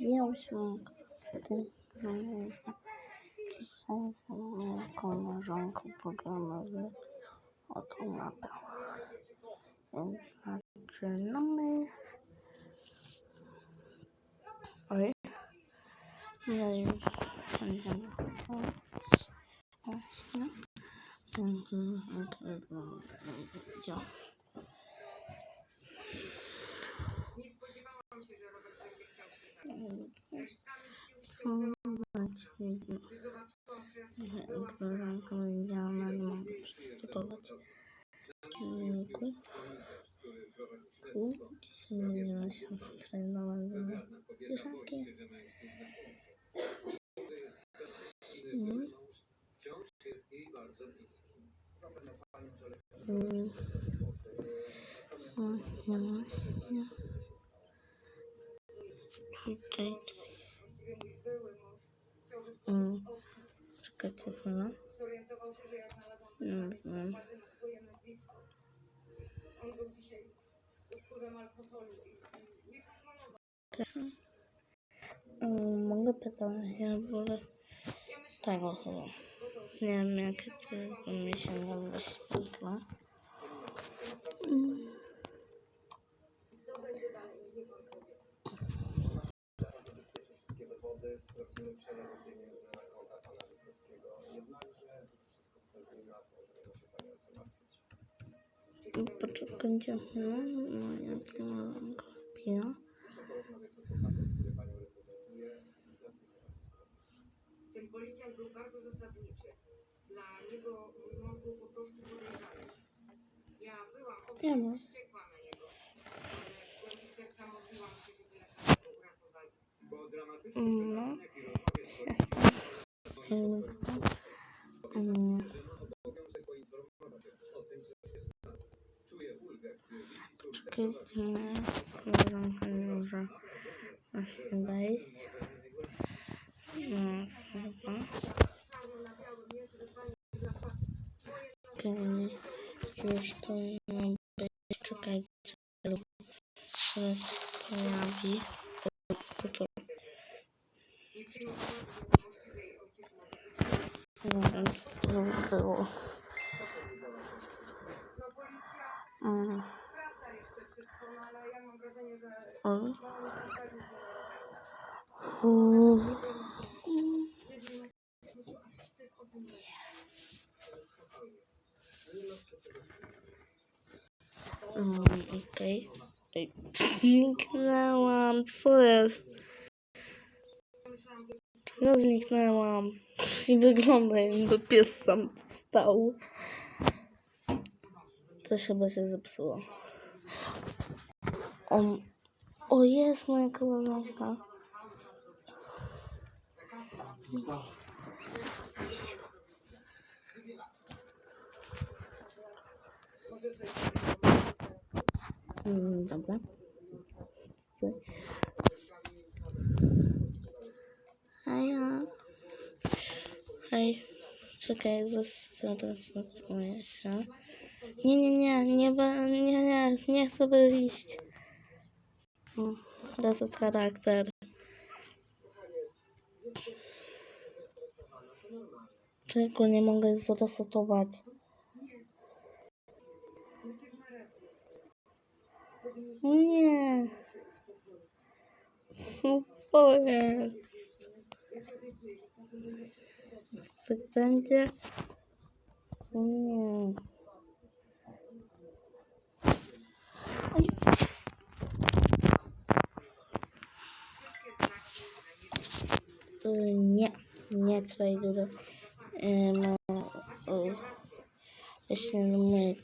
Ja się. Dzisiaj z moją koleżanką pogramy o tą mapę. Więc zaczynamy. Oj. Ja już będziemy Właśnie. Mhm, okej, piżamki. Mm. Mm. Mhm. Tutaj. I i nie kontrolował. Mm, Mogę pytać, Ja myślałam, tego chyba. Nie wiem jakie nie. Na konta pana Witowskiego. Jednakże wszystko wskazuje na to, że nie ma się pani o co martwić. Poczekajcie chwilę, moja koleżanka wpija. Proszę porozmawiać z adwokatem, który panią reprezentuje i. Ten policjant był bardzo zasadniczy. Dla niego mój mąż był po prostu podejrzany. Ja byłam Nie ma. No. wydarzeń, jaki rozmawia z policją, Mm. obowiązek poinformować o tym, co się stało. Czuję ulgę, gdy widzi córkę Czekajcie, moja koleżanka może właśnie wejść. No, chyba. Czarno na białym jest wezwanie dla faktu. Moje Okej, już to ma być. Czekajcie, teraz się pojawi. To to nie przyjmowałam właściwej ojciec nie wiem, co to było. No policja Mm. sprawdza jeszcze wszystko, no ale ja mam wrażenie, że O. no, oni są pewni, że U. jeżeli masz aż wstyd o tym mówić. Mm, Okej. Ej, Zniknęłam, co jest? No zniknęłam. I wygląda jakby pies sam stał. Coś chyba się zepsuło. O, o jest moja koleżanka. Mm, Dobra. Czekaj, zaraz zatrzymuję się. Nie, nie, nie, nie, nie, nie, nie chcę wyjść. Mm, Reset charakter. Czego nie mogę zresetować? Nie. Co to jest? Tak będzie? Nie. Oj. Y, Nie, nie traduję. No, jeśli my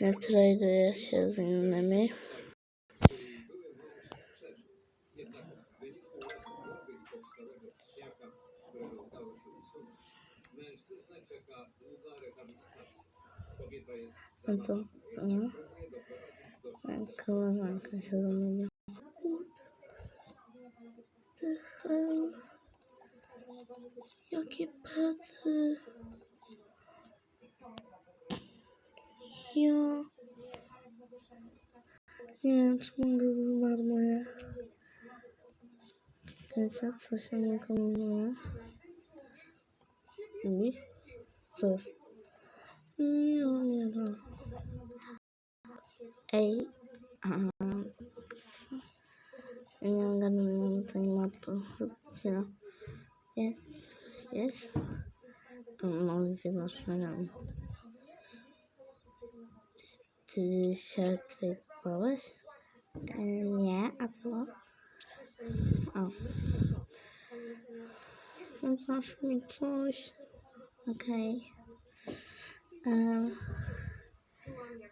nie traduję się z doprowadzić do koleżanka się zamienia. Tychem. Jakie pety. Ja. Nie wiem, czy mogę za darmo je. Wiecie, co się nie kombinuje? Uj, co jest? Nie, no, nie, no. Ej, a co? Ja nie ogarnąłem tej mapy. Chwila. Wiesz? Wiesz? No, wynoszę Ty się tutaj bałeś? E, Okej.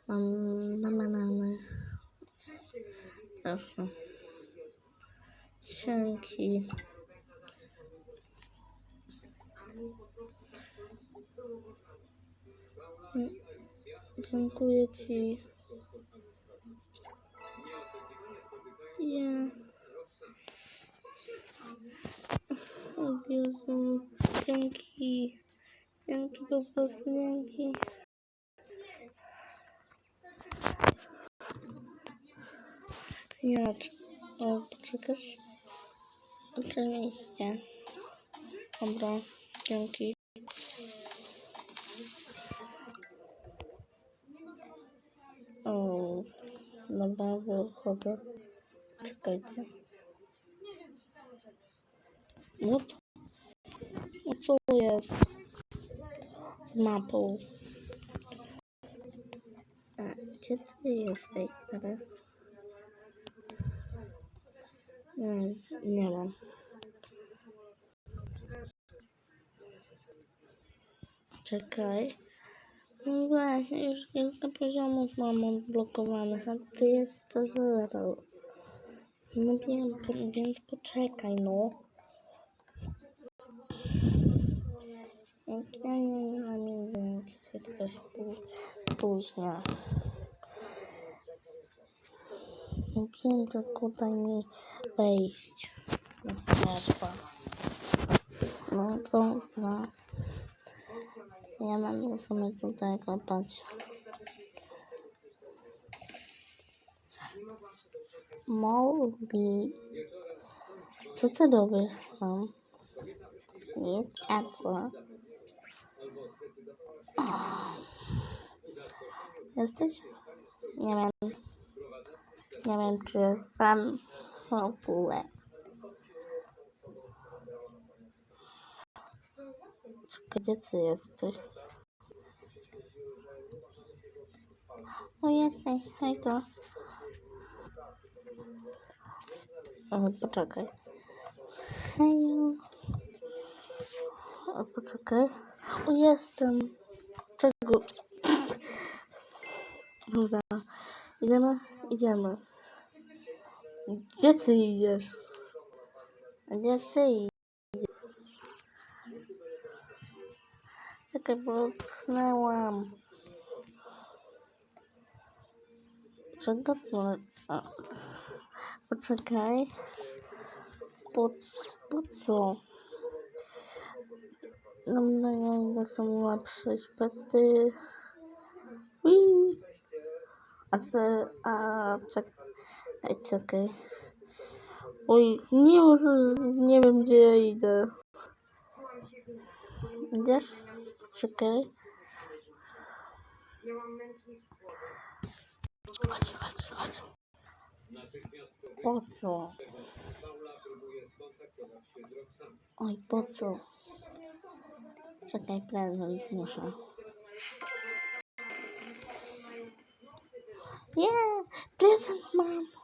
Mam na banany. Proszę. Dzięki. Mm, Dziękuję ci. Ja. O Jezu, dzięki. Dzięki po prostu, dzięki. Ja, o, poczekasz? Oczywiście. Dobra, dzięki. O, dobra, wychodzę. Czekajcie. What? No co jest? Z mapą. A, gdzie ty jesteś teraz? Nie, mam. Czekaj. No właśnie, już kilka poziomów mam odblokowanych, a ty jest to zero. No wiem, więc poczekaj, no. Ja nie mam jedzenia, się ktoś spó- spóźnia. No wiem, tylko daj mi wejść. No, dobra. Ja mam sobie tutaj kopać. Mogli. Co ty robisz tam? Nic, a co? Ah. Jesteś? Nie wiem. Nie wiem, czy sam w ogóle. Gdzie ty jesteś? O, jesteś, hej to. O, poczekaj. Heju. O, poczekaj. O, jestem. Czego? Dobra. Idziemy? Idziemy. Gdzie ty idziesz? Gdzie ty idziesz? Czekaj, bo pchnęłam. Czego tu? A. Poczekaj. Po, po co? No, no ja idę są lepsze pety. A co? A czekaj, czekaj. Oj, nie, nie wiem gdzie ja idę. Idziesz? Czekaj. Chodź, chodź, chodź. Po co? Oj, po co? Czekaj, prezent muszę. Nie, prezent mam.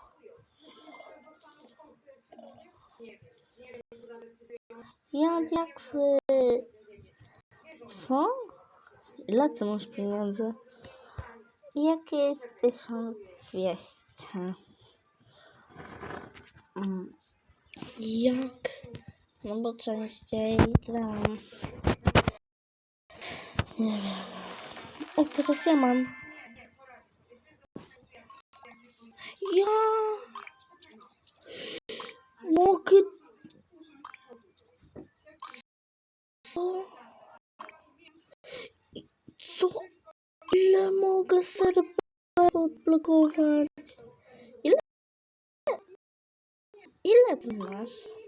Ja diaksy. Co? Ile ty masz pieniędzy? Jakieś 1200. Mm. Jak? No bo częściej gram. Nie wiem. O, teraz ja mam. Ja mogę. Co? Co? Ile mogę serwerów odblokować? Ile? Ile ty masz?